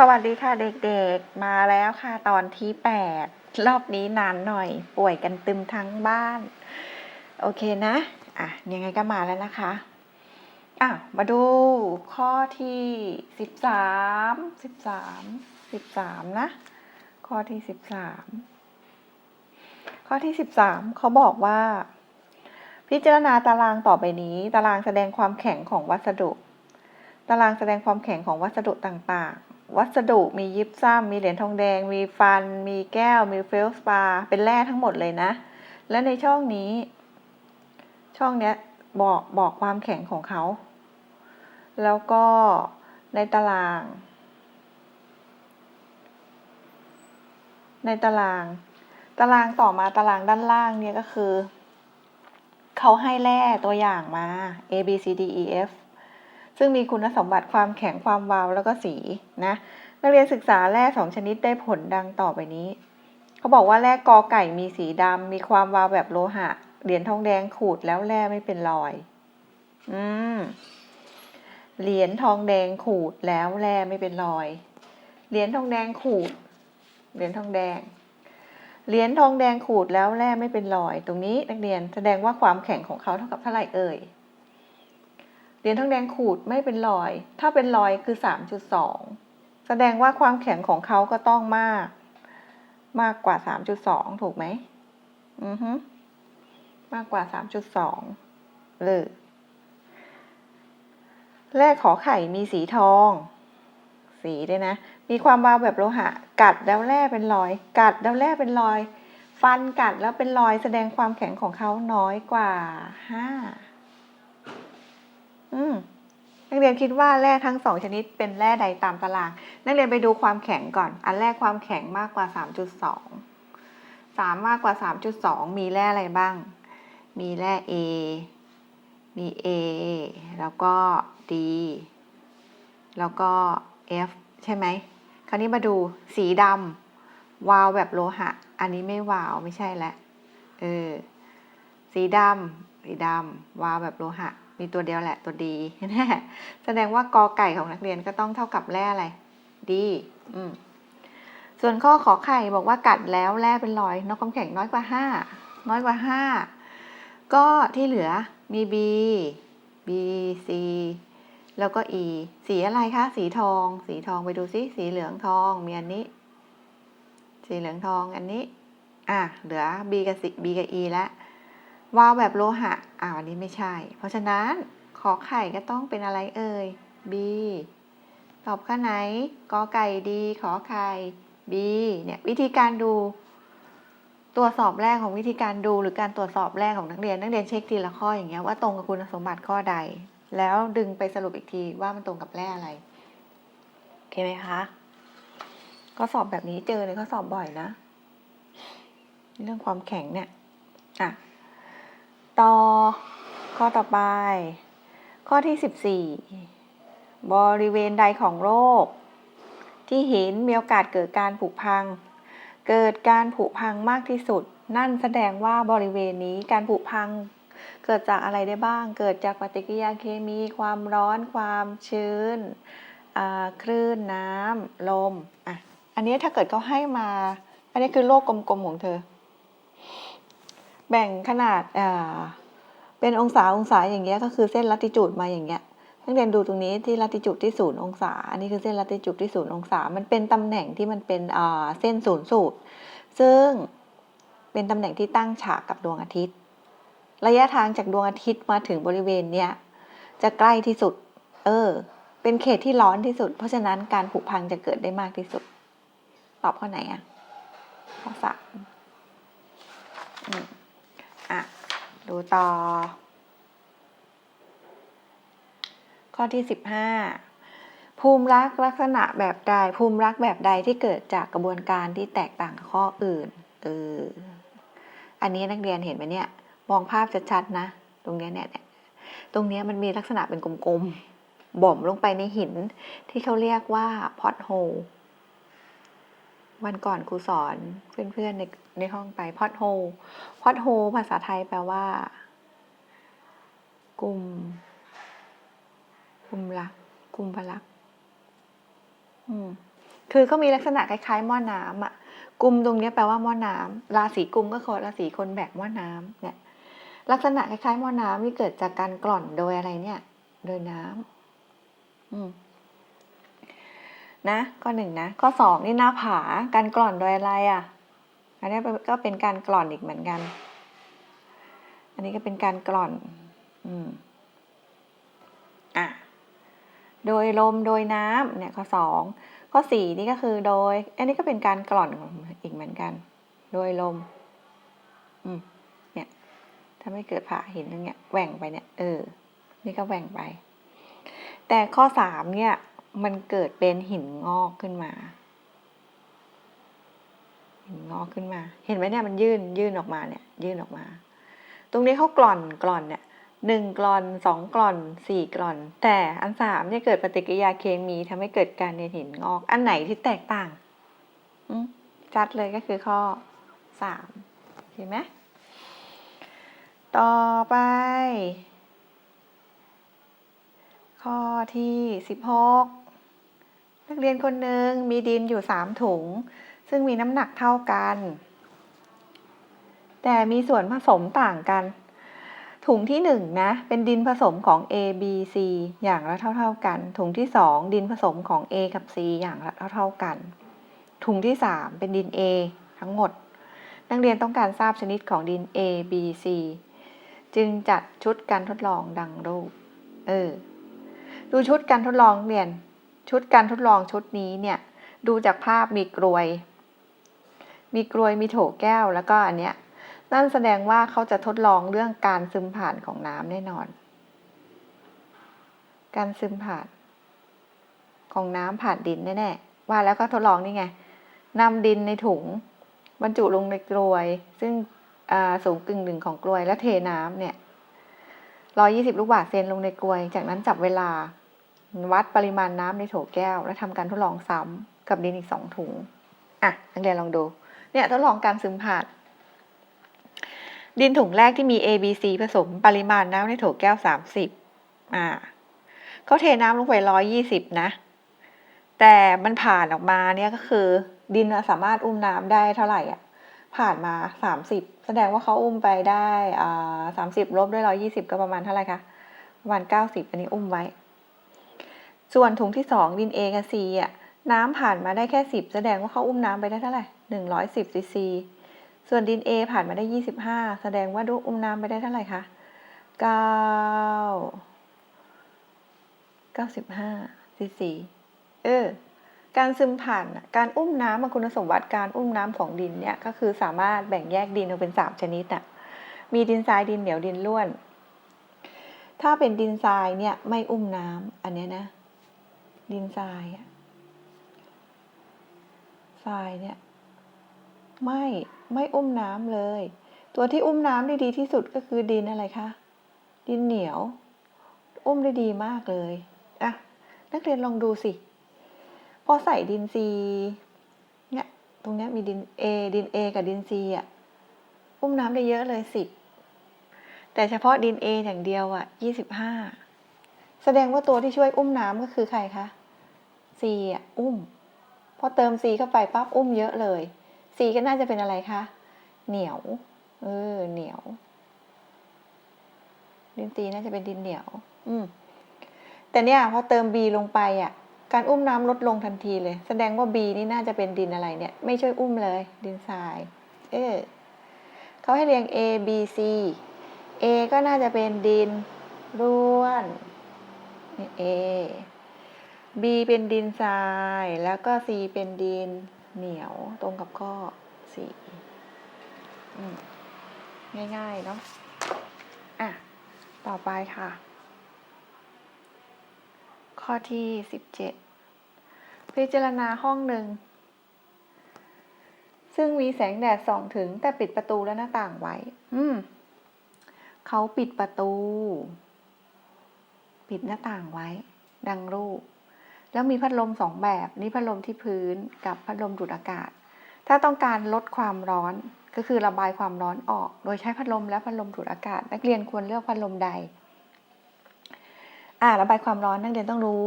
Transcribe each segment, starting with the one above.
สวัสดีค่ะเด็กๆ มาแล้วค่ะตอนที่แปดรอบนี้นานหน่อย ป่วยกันตึมทั้งบ้าน โอเคนะ อะ ยังไงก็มาแล้วนะคะ อะ มาดูข้อที่สิบสามสิบสามสิบสามนะ ข้อที่สิบสามข้อที่สิบสามเขาบอกว่า พิจารณาตารางต่อไปนี้ ตารางแสดงความแข็งของวัสดุ ตารางแสดงความแข็งของวัสดุต่างๆ วัสดุมียิปซัมมีเหรียญทองแดง มีฟัน มีแก้ว มีเฟลสปา เป็นแร่ทั้งหมดเลยนะ และในช่องนี้ ช่องเนี้ยบอกบอกความแข็งของเขา แล้วก็ในตาราง ในตาราง ตารางต่อมาตารางด้านล่างเนี่ยก็คือ เขาให้แร่ตัวอย่างมา A B C D E F ซึ่งมีคุณสมบัติความแข็งความวาวแล้วก็สีนะนักเรียนศึกษาแร่สองชนิดได้ผลดังต่อไปนี้ เขาบอกว่าแร่กอไก่มีสีดำมีความวาวแบบโลหะ เหรียญทองแดงขูดแล้วแร่ไม่เป็นรอย อืมเหรียญทองแดงขูดแล้วแร่ไม่เป็นรอย เหรียญทองแดงขูด เหรียญทองแดง เหรียญทองแดงขูดแล้วแร่ไม่เป็นรอย ตรงนี้นักเรียนแสดงว่าความแข็งของเขาเท่ากับเท่าไหร่เอ่ย รียญทองแดงขูดไม่เป็นรอย ถ้าเป็นรอยคือสามจุดสองแสดงว่าความแข็งของเขาก็ต้องมาก มากกว่าสามจุดสองถูกไหมอือฮึมากกว่าสามจุดสองเลยแร่ขอไข่มีสีทอง สีด้วยนะ มีความวาแบบโลหะ กัดแล้วแร่เป็นรอย กัดแล้วแร่เป็นรอย ฟันกัดแล้วเป็นรอยแสดงความแข็งของเขาน้อยกว่าห้า อืมนักเรียนคิดว่าแร่ทั้งสองชนิดเป็นแร่ใดตามตาราง นักเรียนไปดูความแข็งก่อน อันแรกความแข็งมากกว่า 3.2 3 มากกว่า 3.2 มีแร่อะไรบ้าง มีแร่ A มี A แล้วก็ D แล้วก็ F ใช่ไหม คราวนี้มาดูสีดำวาวแบบโลหะ อันนี้ไม่วาวไม่ใช่แล้วเออ สีดำสีดำวาวแบบโลหะ มีตัวเดียวแหละตัวดีแน่แสดงว่ากอไก่ของนักเรียนก็ต้องเท่ากับแร่อะไร ดีอืมส่วนข้อขอไข่บอกว่ากัดแล้วแร่เป็นรอยนอกความแข็งน้อยกว่าห้าน้อยกว่าห้าก็ที่เหลือมี B B C แล้วก็ E สีอะไรคะ สีทอง สีทองไปดูซิสีเหลืองทองมีอันนี้ สีเหลืองทองอันนี้ อะเหลือ B กับ C B กับ E แล้ว วาวแบบโลหะอ่าอันนี้ไม่ใช่ เพราะฉะนั้นขอไข่ก็ต้องเป็นอะไรเอ่ย B ตอบข้อไหนกอไก่ดีขอไข่ B เนี่ยวิธีการดูตรวจสอบแรกของวิธีการดูหรือการตรวจสอบแรกของนักเรียน นักเรียนเช็คทีละข้ออย่างเงี้ยว่าตรงกับคุณสมบัติข้อใด แล้วดึงไปสรุปอีกทีว่ามันตรงกับแร่อะไรโอเคไหมคะก็สอบแบบนี้เจอเลยก็สอบบ่อยนะ เรื่องความแข็งเนี่ยอะ ต่อ ข้อต่อไป ข้อที่ 14 บริเวณใดของโลก ที่หินมีโอกาสเกิดการผุพัง เกิดการผุพังมากที่สุด นั่นแสดงว่าบริเวณนี้การผุพังเกิดจากอะไรได้บ้าง เกิดจากปฏิกิริยาเคมี ความร้อน ความชื้น คลื่น น้ำ ลม อะ อันนี้ถ้าเกิดเขาให้มา อันนี้คือโลกกลมๆของเธอ แบ่งขนาดอ่าเป็นองศาองศาอย่างเงี้ยก็คือเส้นลัติจูดมาอย่างเงี้ยนักเรียนดูตรงนี้ที่ลัติจูดที่ศูนย์องศา อันนี้คือเส้นลัติจูดที่ศูนย์องศา มันเป็นตำแหน่งที่มันเป็นอ่าเส้นศูนย์สูตร ซึ่งเป็นตำแหน่งที่ตั้งฉากกับดวงอาทิตย์ ระยะทางจากดวงอาทิตย์มาถึงบริเวณเนี้ยจะใกล้ที่สุด เออ เป็นเขตที่ร้อนที่สุด เพราะฉะนั้นการผุพังจะเกิดได้มากที่สุด ตอบข้อไหนอะข้อสามอืม ดูต่อ ข้อที่สิบห้าภูมิรักลักษณะแบบใด ภูมิรักแบบใดที่เกิดจากกระบวนการที่แตกต่างกับข้ออื่นเอออันนี้นักเรียนเห็นไหมเนี่ย มองภาพชัดๆนะ ตรงนี้เนี่ยตรงนี้มันมีลักษณะเป็นกลมๆบ่มลงไปในหินที่เขาเรียกว่าพอตโฮ วันก่อนครูสอนเพื่อนๆในในห้องไปพอตโฮพอตโฮภาษาไทยแปลว่า กลุ่ม กลุ่มรัก กลุ่มพลัก อืม คือเขามีลักษณะคล้ายๆหม้อน้ำอะกุมตรงเนี้ยแปลว่าหม้อน้ำราศีกุมก็คือราศีคนแบกหม้อน้ำเนี่ย ลักษณะคล้ายๆหม้อน้ำที่เกิดจากการกร่อนโดยอะไรเนี่ย โดยน้ำอืม นะข้อหนึ่งนะ ข้อสองนี่หน้าผาการกร่อนโดยอะไรอะ อันนี้ก็เป็นการกร่อนอีกเหมือนกัน อันนี้ก็เป็นการกร่อนอืมอะโดยลมโดยน้ำเนี่ยข้อสองข้อสี่นี่ก็คือโดย อันนี้ก็เป็นการกร่อนอีกเหมือนกัน โดยลมอืมเนี่ยถ้าไม่เกิดผ่าหินตรงเนี้ยแหว่งไปเนี่ยเออนี่ก็แหว่งไป แต่ข้อสามเนี่ย มันเกิดเป็นหินงอกขึ้นมา หินงอกขึ้นมา เห็นไหมเนี่ยมันยื่นยื่นออกมาเนี่ย ยื่นออกมา ตรงนี้เขากล่อนกล่อนเนี่ยหนึ่งกล่อนสองกล่อนสี่กล่อน แต่อันสามเนี่ยเกิดปฏิกิริยาเคมีทำให้เกิดการเนหินงอก อันไหนที่แตกต่างจัดเลยก็คือข้อสามเห็นไหมต่อไป ข้อที่สิบหก นักเรียนคนหนึ่งมีดินอยู่สามถุง ซึ่งมีน้ำหนักเท่ากัน แต่มีส่วนผสมต่างกัน ถุงที่หนึ่งนะ เป็นดินผสมของ A B C อย่างละเท่า ๆกัน ถุงที่สองดินผสมของ A กับ C อย่างละเท่าๆกัน ถุงที่สามเป็นดิน A ทั้งหมด นักเรียนต้องการทราบชนิดของดิน A B C จึงจัดชุดการทดลองดังรูป เออ ดูชุดการทดลองเรียน ชุดการทดลองชุดนี้เนี่ยดูจากภาพมีกรวย มีกรวยมีโถแก้วแล้วก็อันเนี้ยนั่นแสดงว่าเขาจะทดลองเรื่องการซึมผ่านของน้ำแน่นอน การซึมผ่าน ของน้ำผ่านดินแน่ๆว่าแล้วก็ทดลองนี่ไงนำดินในถุง บรรจุลงในกรวย ซึ่งสูงกึ่งหนึ่งของกรวยแล้วเทน้ำเนี่ยร้อยี่สิบลูกบาศก์เซนลงในกรวย จากนั้นจับเวลา วัดปริมาณน้ำในโถแก้ว และทำการทดลองซ้ำกับดินอีกสองถุงอะนักเรียนลองดู เนี่ยทดลองการซึมผ่าน ดินถุงแรกที่มี A B C ผสมปริมาณน้ำในโถแก้วสามสิบอ่าเขาเทน้ำลงไปร้อยยี่สิบนะ แต่มันผ่านออกมาเนี่ยก็คือ ดินสามารถอุ้มน้ำได้เท่าไหร่อะ ผ่านมาสามสิบแสดงว่าเขาอุ้มไปได้อ่าสามสิบลบด้วยร้อยี่สิบก็ประมาณเท่าไหร่คะ ประมาณเก้าสิบอันนี้อุ้มไว้ ส่วนถุงที่สองดิน A กับ C อะน้ำผ่านมาได้แค่สิบแสดงว่าเขาอุ้มน้ำไปได้เท่าไหร่หนึ่งร้อยสิบซีซีส่วนดิน A ผ่านมาได้ยี่สิบห้าแสดงว่าดูอุ้มน้ำไปได้เท่าไหร่คะเก้าเก้าสิบห้าซีซีเออการซึมผ่านการอุ้มน้ำคุณสมบัติการอุ้มน้ำของดินเนี่ยก็คือสามารถแบ่งแยกดินออกเป็นสามชนิดอะมีดินทรายดินเหนียวดินร่วน ถ้าเป็นดินทรายเนี่ยไม่อุ้มน้ำอันนี้นะ ดินทรายอะทรายเนี่ย ไม่ไม่อุ้มน้ำเลย ตัวที่อุ้มน้ำได้ดีที่สุดก็คือดินอะไรคะดินเหนียว อุ้มได้ดีมากเลยอะนักเรียนลองดูสิพอใส่ดินซีเนี่ยตรงเนี้ยมีดิน A ดิน A กับดิน C อะอุ้มน้ำได้เยอะเลยสิบแต่เฉพาะดิน A อย่างเดียวอะยี่สิบห้าแสดงว่าตัวที่ช่วยอุ้มน้ำก็คือใครคะ C อะอุ้ม พอเติม C เข้าไปปั๊บอุ้มเยอะเลย C ก็น่าจะเป็นอะไรคะ เหนียว เออ เหนียว ดิน C น่าจะเป็นดินเหนียว อืม แต่เนี่ยพอเติม B ลงไปอะ การอุ้มน้ำลดลงทันทีเลย แสดงว่า B นี่น่าจะเป็นดินอะไรเนี่ย ไม่ช่วยอุ้มเลย ดินทราย เออเขาให้เรียง A B C A ก็น่าจะเป็นดินร่วนนี่ A B เป็นดินทราย แล้วก็ C เป็นดินเหนียวตรงกับข้อสี่ง่ายๆเนาะอะ ต่อไปค่ะ ข้อที่สิบเจ็ดพิจารณาห้องหนึ่ง ซึ่งมีแสงแดดส่องถึงแต่ปิดประตูและหน้าต่างไว้ อืมเขาปิดประตู ปิดหน้าต่างไว้ ดังรูป แล้วมีพัดลมสองแบบ นี่พัดลมที่พื้นกับพัดลมดูดอากาศ ถ้าต้องการลดความร้อนก็คือระบายความร้อนออก โดยใช้พัดลมและพัดลมดูดอากาศ นักเรียนควรเลือกพัดลมใด อ่าระบายความร้อนนักเรียนต้องรู้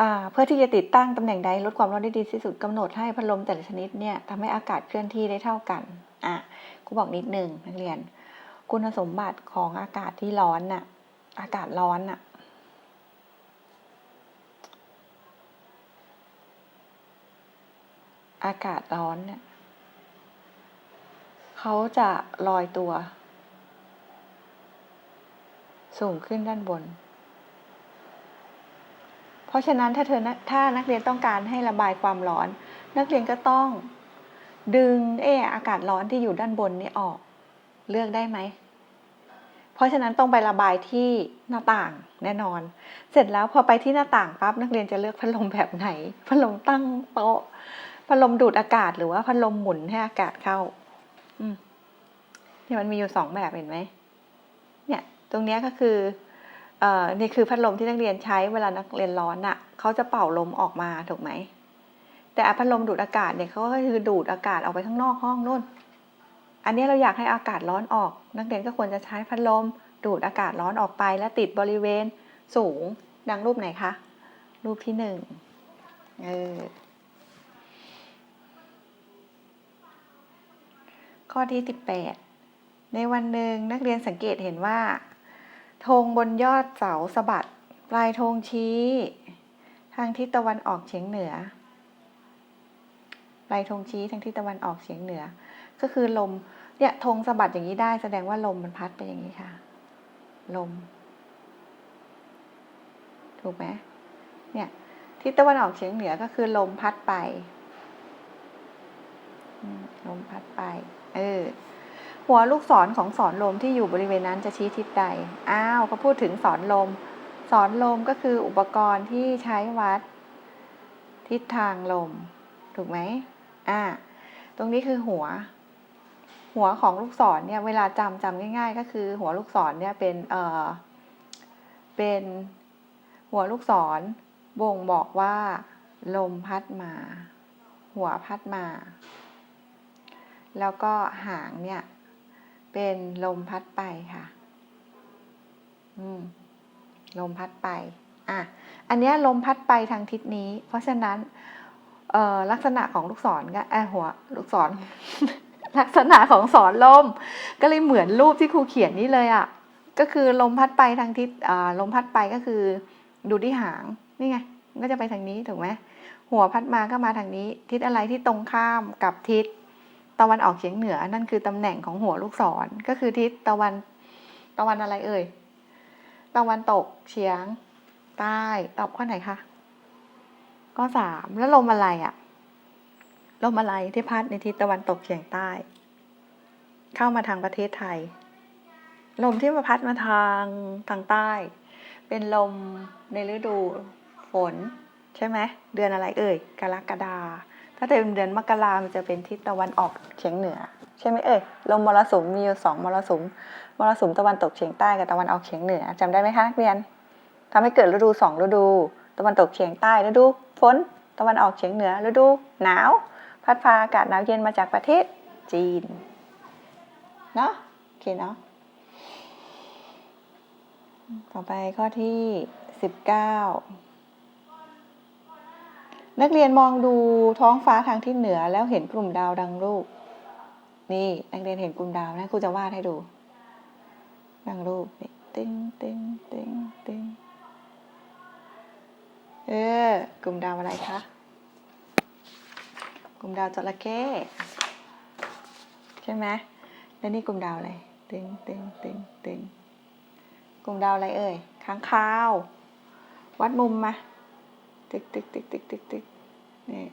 อ่าเพื่อที่จะติดตั้งตำแหน่งใดลดความร้อนได้ดีที่สุดกำหนดให้พัดลมแต่ละชนิดเนี่ยทำให้อากาศเคลื่อนที่ได้เท่ากันอะครูบอกนิดนึงนักเรียน คุณสมบัติของอากาศที่ร้อนน่ะอากาศร้อนน่ะ อากาศร้อนเนี่ยเขาจะลอยตัว สูงขึ้นด้านบน เพราะฉะนั้นถ้าเธอถ้านักเรียนต้องการให้ระบายความร้อน นักเรียนก็ต้อง ดึงเอออากาศร้อนที่อยู่ด้านบนนี้ออก เลือกได้ไหมเพราะฉะนั้นต้องไประบายที่หน้าต่างแน่นอน เสร็จแล้วพอไปที่หน้าต่างปั๊บนักเรียนจะเลือกพัดลมแบบไหน พัดลมตั้งโต๊ะ พัดลมดูดอากาศหรือว่าพัดลมหมุนให้อากาศเข้า อืมเนี่ยมันมีอยู่สองแบบเห็นไหมเนี่ย ตรงนี้ก็คือเอ่อนี่คือพัดลมที่นักเรียนใช้เวลานักเรียนร้อนอะ่ะเขาจะเป่าลมออกมาถูกไหมแต่พัดลมดูดอากาศเนี่ยเขาก็คือดูดอากาศออกไปข้างนอกห้องนู่น อันนี้เราอยากให้อากาศร้อนออก นักเรียนก็ควรจะใช้พัดลมดูดอากาศร้อนออกไปและติดบริเวณสูงดังรูปไหนคะ รูปที่หนึ่งเออ ข้อที่ 18 ในวันหนึ่งนักเรียนสังเกตเห็นว่าธงบนยอดเสาสะบัด ปลายธงชี้ ทางทิศตะวันออกเฉียงเหนือ ปลายธงชี้ทางทิศตะวันออกเฉียงเหนือ ก็คือลมเนี่ยธงสะบัดอย่างนี้ได้ แสดงว่าลมมันพัดไปอย่างนี้ค่ะ ลม ถูกไหมเนี่ยทิศตะวันออกเฉียงเหนือก็คือลมพัดไปลมพัดไป เออหัวลูกศรของสอนลมที่อยู่บริเวณนั้นจะชี้ทิศใด อ้าวเขาพูดถึงสอนลม สอนลมก็คืออุปกรณ์ที่ใช้วัด ทิศทางลม ถูกไหมอ่า ตรงนี้คือหัว หัวของลูกศรเนี่ย เวลาจำจำง่าย ๆ ก็คือหัวลูกศรเนี่ยเป็นเอ่อเป็นหัวลูกศรบ่งบอกว่า ลมพัดมา หัวพัดมา แล้วก็หางเนี่ย เป็นลมพัดไปค่ะ อืม ลมพัดไป อะ อันนี้ลมพัดไปทางทิศนี้ เพราะฉะนั้นเอ่อลักษณะของลูกศรก็เอ่อหัวลูกศร ลักษณะของสอนลม ก็เลยเหมือนรูปที่ครูเขียนนี่เลยอะ ก็คือลมพัดไปทางทิศอ่าลมพัดไปก็คือ ดูที่หางนี่ไงก็จะไปทางนี้ถูกไหมหัวพัดมาก็มาทางนี้ ทิศอะไรที่ตรงข้ามกับทิศ ตะวันออกเฉียงเหนือ นั่นคือตำแหน่งของหัวลูกศร ก็คือทิศตะวันตะวันอะไรเอ่ย ตะวันตกเฉียง ใต้ตอบข้อไหนคะข้อสามแล้วลมอะไรอะลมอะไรที่พัดในทิศตะวันตกเฉียงใต้ เข้ามาทางประเทศไทย ลมที่มาพัดมาทางทางใต้ เป็นลมในฤดูฝน ใช่ไหมเดือนอะไรเอ่ยกรกฎา ถ้าเป็นเดือนมกรามันจะเป็นทิศตะวันออกเฉียงเหนือ ใช่ไหมเอ่ยลมมรสุมมีอยู่สองมรสุมมรสุมตะวันตกเฉียงใต้กับตะวันออกเฉียงเหนือจำได้ไหมคะนักเรียนทำให้เกิดฤดูสองฤดู ตะวันตกเฉียงใต้ฤดูฝนตะวันออกเฉียงเหนือฤดูหนาว พัดพาอากาศหนาวเย็นมาจากประเทศจีนเนาะโอเคเนาะต่อไปข้อที่สิบเก้า นักเรียนมองดูท้องฟ้าทางทิศเหนือแล้วเห็นกลุ่มดาวดังรูปนี่นักเรียนเห็นกลุ่มดาวนะครูจะวาดให้ดู ดังรูปนี่ติ้งติ้งติ้งติ้งเออกลุ่มดาวอะไรคะกลุ่มดาวจระเข้ใช่ไหมแล้วนี่กลุ่มดาวอะไรติ้งติ้งติ้งติ้งกลุ่มดาวอะไรเอ่ยค้างคาว วัดมุมมา ติ๊กติ๊กติ๊กติ๊กติ๊กติ๊กนี่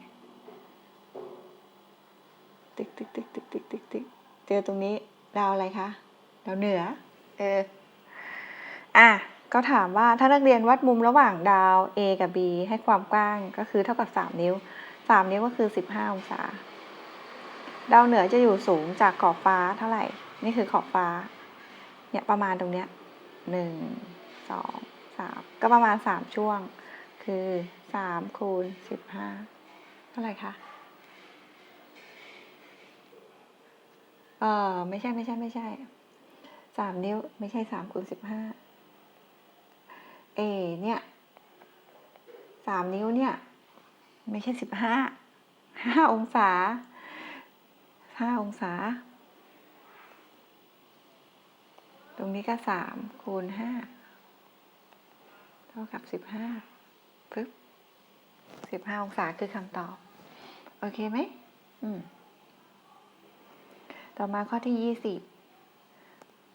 ติ๊กติ๊กติ๊กติ๊กติ๊กติ๊กติ๊กเจอตรงนี้ดาวอะไรคะดาวเหนือ เออ อะ ก็ถามว่าถ้านักเรียนวัดมุมระหว่างดาว A กับ B ให้ความกว้างก็คือเท่ากับ 3 นิ้ว 3 นิ้วก็คือ 15 องศา ดาวเหนือจะอยู่สูงจากขอบฟ้าเท่าไหร่ นี่คือขอบฟ้า เนี่ยประมาณตรงเนี้ยหนึ่งสองสามก็ประมาณสามช่วง คือ สามคูณสิบห้าเท่าไหร่คะ เออไม่ใช่ไม่ใช่ไม่ใช่สามนิ้วไม่ใช่สามคูณสิบห้าเอเนี่ยสามนิ้วเนี่ย ไม่ใช่สิบห้าห้าองศาห้าองศา ตรงนี้ก็สามคูณห้าเท่ากับสิบห้าปึ๊บ สิบห้าองศาคือคำตอบ โอเคไหมอืม ต่อมาข้อที่ยี่สิบ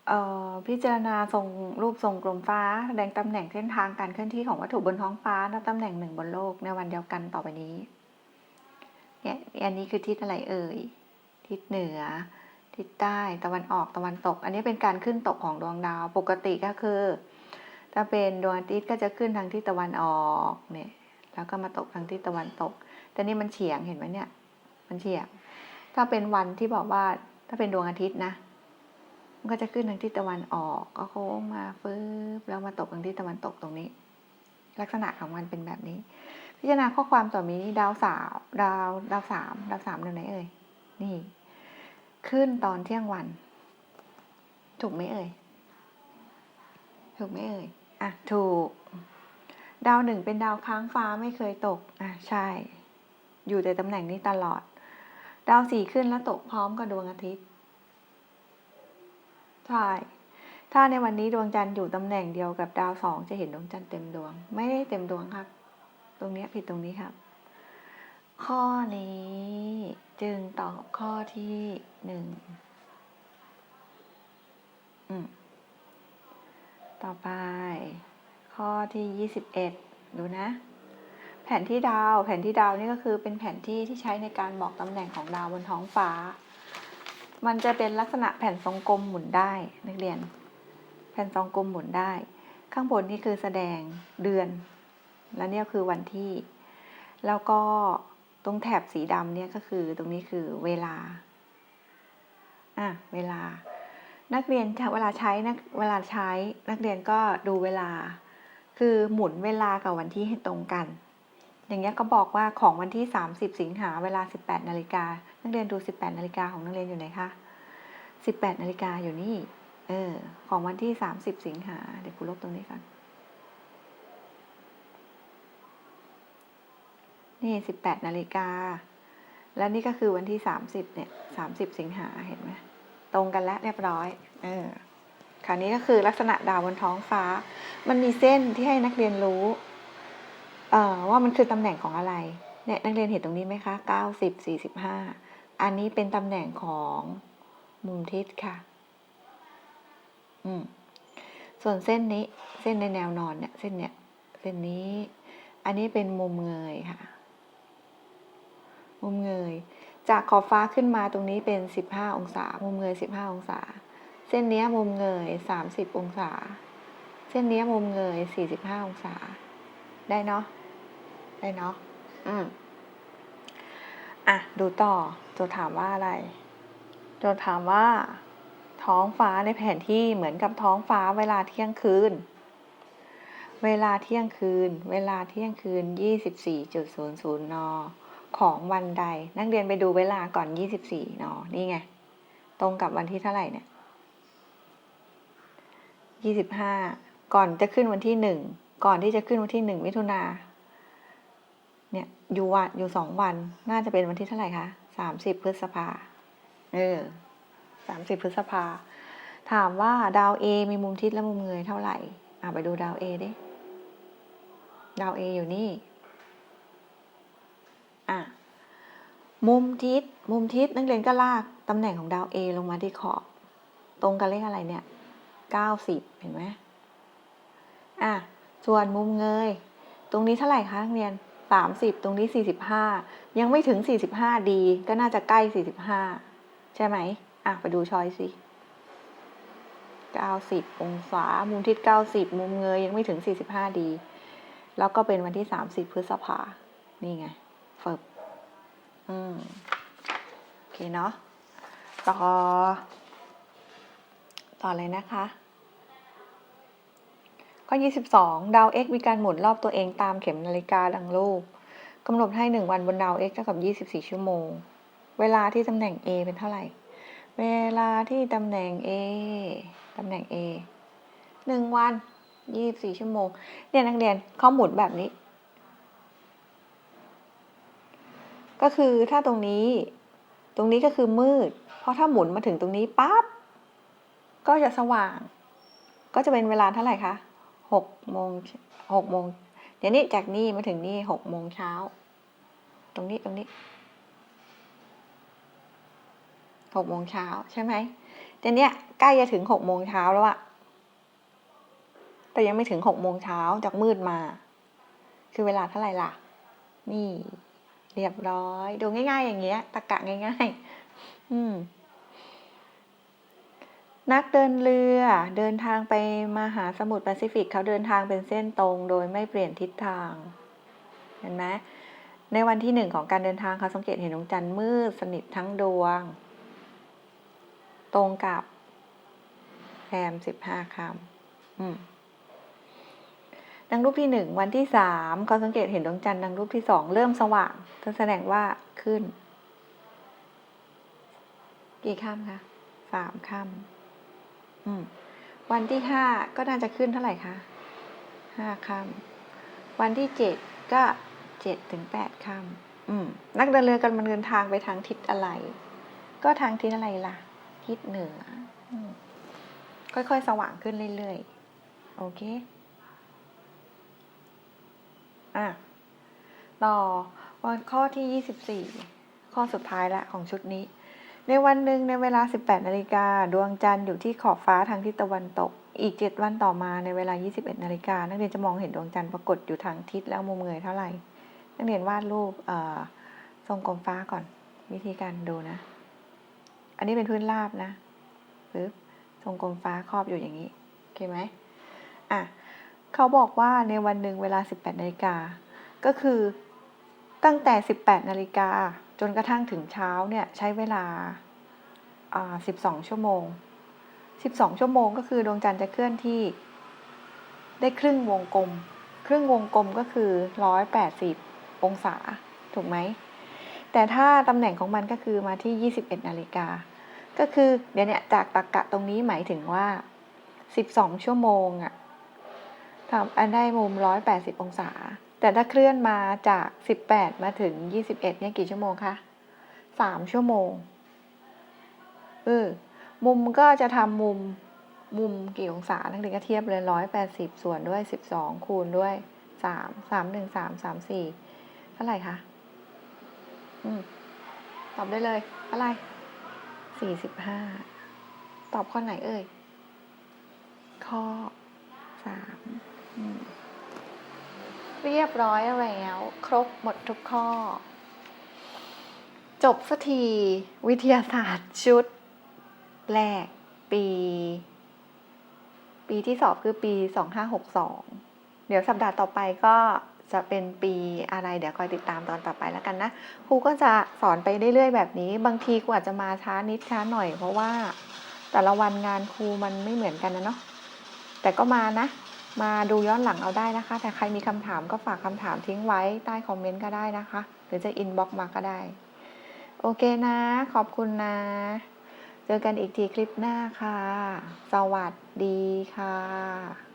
เอ่อพิจารณาทรงรูปทรงกลมฟ้าแสดงตำแหน่งเส้นทางการเคลื่อนที่ของวัตถุบนท้องฟ้าณตำแหน่งหนึ่งบนโลกในวันเดียวกันต่อไปนี้เนี่ยอันนี้คือทิศอะไรเอ่ย ทิศเหนือ ทิศใต้ตะวันออกตะวันตก อันนี้เป็นการขึ้นตกของดวงดาวปกติก็คือ ถ้าเป็นดวงอาทิตย์ก็จะขึ้นทางทิศตะวันออกเนี่ย แล้วก็มาตกทางทิศตะวันตก แต่นี่มันเฉียงเห็นไหมเนี่ย มันเฉียง ถ้าเป็นวันที่บอกว่าถ้าเป็นดวงอาทิตย์นะ มันก็จะขึ้นทางทิศตะวันออก ก็โค้งมาฟึบแล้วมาตกทางทิศตะวันตกตรงนี้ ลักษณะของมันเป็นแบบนี้ พิจารณาข้อความต่อมีนี้ดาวสาวดาวดาวสามดาวสามดวงไหนเอ่ย นี่ ขึ้นตอนเที่ยงวัน ถูกไหมเอ่ย ถูกไหมเอ่ย อะ ถูก ดาวหนึ่งเป็นดาวค้างฟ้าไม่เคยตก อะใช่ อยู่ในตำแหน่งนี้ตลอด ดาวสี่ขึ้นแล้วตกพร้อมกับดวงอาทิตย์ ใช่ ถ้าในวันนี้ดวงจันทร์อยู่ตำแหน่งเดียวกับดาวสองจะเห็นดวงจันทร์เต็มดวง ไม่ได้เต็มดวงครับ ตรงนี้ผิดตรงนี้ครับ ข้อนี้จึงตอบข้อที่หนึ่ง อืม ต่อไป ข้อที่ยี่สิบเอ็ดดูนะ แผนที่ดาว แผนที่ดาวนี่ก็คือเป็นแผนที่ที่ใช้ในการบอกตำแหน่งของดาวบนท้องฟ้า มันจะเป็นลักษณะแผ่นทรงกลมหมุนได้นักเรียน แผ่นทรงกลมหมุนได้ ข้างบนนี่คือแสดงเดือน แล้วเนี่ยคือวันที่ แล้วก็ตรงแถบสีดำเนี่ยก็คือตรงนี้คือเวลาอะเวลานักเรียนเวลาใช้นักเวลาใช้นักเรียนก็ดูเวลา คือหมุนเวลากับวันที่ให้ตรงกัน อย่างเงี้ยก็บอกว่าของวันที่ 30 สิงหาเวลา 18นาฬิกานักเรียนดู 18นาฬิกาของนักเรียนอยู่ไหนคะ18นาฬิกาอยู่นี่ เออ ของวันที่ 30 สิงหาเดี๋ยวครูลบตรงนี้ก่อนนี่ 18นาฬิกา แล้วนี่ก็คือวันที่ 30เนี่ย30 สิงหาเห็นไหมตรงกันแล้วเรียบร้อย เออ คราวนี้ก็คือลักษณะดาวบนท้องฟ้า มันมีเส้นที่ให้นักเรียนรู้ว่ามันคือตำแหน่งของอะไรเนี่ยนักเรียนเห็นตรงนี้ไหมคะเก้าสิบสี่สิบห้าอันนี้เป็นตำแหน่งของมุมทิศค่ะ อืม ส่วนเส้นนี้ เส้นในแนวนอนเนี่ย เส้นเนี่ย เส้นนี้ อันนี้เป็นมุมเงยค่ะ มุมเงย จากขอบฟ้าขึ้นมาตรงนี้เป็นสิบห้าองศา มุมเงยสิบห้าองศา เส้นนี้มุมเงยสามสิบองศา เส้นนี้มุมเงยสี่สิบห้าองศา ได้เนาะ ได้เนาะ อืมอะ ดูต่อ โจถามว่าอะไร โจถามว่า ท้องฟ้าในแผนที่เหมือนกับท้องฟ้าเวลาเที่ยงคืน เวลาเที่ยงคืน เวลาเที่ยงคืน 24.00 น ของวันใด นักเรียนไปดูเวลาก่อน 24 น นี่ไง ตรงกับวันที่เท่าไหร่เนี่ย 25 ก่อนจะขึ้นวันที่หนึ่งก่อนที่จะขึ้นวันที่หนึ่งมิถุนาเนี่ยอยู่วันอยู่สองวันน่าจะเป็นวันที่เท่าไหร่คะ 30 พฤษภาเออ30 พฤษภา ถามว่าดาว A มีมุมทิศและมุมเงยเท่าไหร่อะไปดูดาว A ดิ ดาว A อยู่นี่อะมุมทิศ มุมทิศนักเรียนก็ลากตำแหน่งของดาว A ลงมาที่ขอบ ตรงกันเลขอะไรเนี่ย 90 เห็นไหมอะ ส่วนมุมเงย ตรงนี้เท่าไหร่คะนักเรียน 30 ตรงนี้ 45 ยังไม่ถึง 45 ดี ก็น่าจะใกล้ 45 ใช่ไหม อะ ไปดูชอยสิ 90 องศา มุมทิศ 90 มุมเงยยังไม่ถึง 45 ดี แล้วก็เป็นวันที่ 30 พฤษภา นี่ไงเฟิบอืม โอเคเนาะต่อ ต่อเลยนะคะข้อ 22 ดาว x มีการหมุนรอบตัวเองตามเข็มนาฬิกาดังรูปกำหนดให้ 1 วันบนดาว x เท่ากับ 24 ชั่วโมง เวลาที่ตำแหน่ง a เป็นเท่าไหร่ เวลาที่ตำแหน่ง a ตำแหน่ง a 1 วัน 24 ชั่วโมง เนี่ยนักเรียนเขาหมุนแบบนี้ ก็คือถ้าตรงนี้ ตรงนี้ก็คือมืด เพราะถ้าหมุนมาถึงตรงนี้ปั๊บ ก็จะสว่าง ก็จะเป็นเวลาเท่าไหร่คะหกโมงหกโมงเดี๋ยวนี้จากนี่มาถึงนี่หกโมงเช้า ตรงนี้ตรงนี้หกโมงเช้าใช่ไหมเดี๋ยวนี้ใกล้จะถึงหกโมงเช้าแล้วอะแต่ยังไม่ถึงหกโมงเช้าจากมืดมา คือเวลาเท่าไหร่ล่ะ นี่ เรียบร้อย ดูง่าย ๆ อย่างเงี้ยตะกะง่าย ๆ อืม นักเดินเรือเดินทางไปมาหาสมุทรแปซิฟิกเขาเดินทางเป็นเส้นตรงโดยไม่เปลี่ยนทิศทาง เห็นไหมในวันที่หนึ่งของการเดินทางเขาสังเกตเห็นดวงจันทร์มืดสนิททั้งดวง ตรงกับแรมสิบห้าคำดังรูปที่หนึ่งวันที่สามเขาสังเกตเห็นดวงจันทร์ดังรูปที่สองเริ่มสว่างแสดงว่าขึ้น กี่ค่ำคะสามค่ำ วันที่ห้าก็น่าจะขึ้นเท่าไหร่คะห้าค่ำวันที่เจ็ดก็เจ็ดถึงแปดค่ำอืมนักเดินเรือกันมันเดินทางไปทางทิศอะไร ก็ทางทิศอะไรล่ะ ทิศเหนืออค่อยๆ สว่างขึ้นเรื่อยๆ โอเค อะ ต่อวันข้อที่24ข้อสุดท้ายละของชุดนี้ ในวันหนึ่งในเวลา 18นาฬิกาดวงจันทร์อยู่ที่ขอบฟ้าทางทิศตะวันตก อีก 7 วันต่อมาในเวลา 21นาฬิกานักเรียนจะมองเห็นดวงจันทร์ปรากฏอยู่ทางทิศแล้วมุมเงยเท่าไหร่ นักเรียนวาดรูปทรงกลมฟ้าก่อน วิธีการดูนะ อันนี้เป็นพื้นราบนะปึ๊บทรงกลมฟ้าครอบอยู่อย่างนี้โอเคไหมอะเขาบอกว่าในวันหนึ่งเวลา 18นาฬิกาก็คือตั้งแต่ 18นาฬิกา จนกระทั่งถึงเช้าเนี่ยใช้เวลา 12 ชั่วโมง 12 ชั่วโมงก็คือดวงจันทร์จะเคลื่อนที่ ได้ครึ่งวงกลม ครึ่งวงกลมก็คือ 180 องศา ถูกไหม แต่ถ้าตำแหน่งของมันก็คือมาที่ 21 นาฬิกา ก็คือเดี๋ยวเนี่ยจากตรรกะตรงนี้หมายถึงว่า 12 ชั่วโมงอะทำอันได้มุม 180 องศา แต่ถ้าเคลื่อนมาจาก 18 มาถึง 21 เนี่ยกี่ชั่วโมงคะ 3 ชั่วโมง เออ มุมก็จะทำมุม มุมกี่องศานักเรียนก็เทียบเลย 180 ส่วนด้วย 12 คูณด้วย 3 3 1 3 3 4 เท่าไหร่คะ อืม ตอบได้เลย อะไร 45 ตอบข้อไหนเอ่ย ข้อ 3 อืม เรียบร้อยแล้ว ครบหมดทุกข้อ จบสักทีวิทยาศาสตร์ชุด แรก ปี ปีที่สอบคือปี 2562 เดี๋ยวสัปดาห์ต่อไปก็จะเป็นปีอะไรเดี๋ยวคอยติดตามตอนต่อไปแล้วกันนะครูก็จะสอนไปเรื่อยๆแบบนี้ บางทีครูอาจจะมาช้านิดช้าหน่อยเพราะว่า แต่ละวันงานครูมันไม่เหมือนกันนะเนาะแต่ก็มานะ มาดูย้อนหลังเอาได้นะคะ แต่ใครมีคำถามก็ฝากคำถามทิ้งไว้ใต้คอมเมนต์ก็ได้นะคะ หรือจะอินบ็อกมาก็ได้ โอเคนะ ขอบคุณนะ เจอกันอีกทีคลิปหน้าค่ะ สวัสดีค่ะ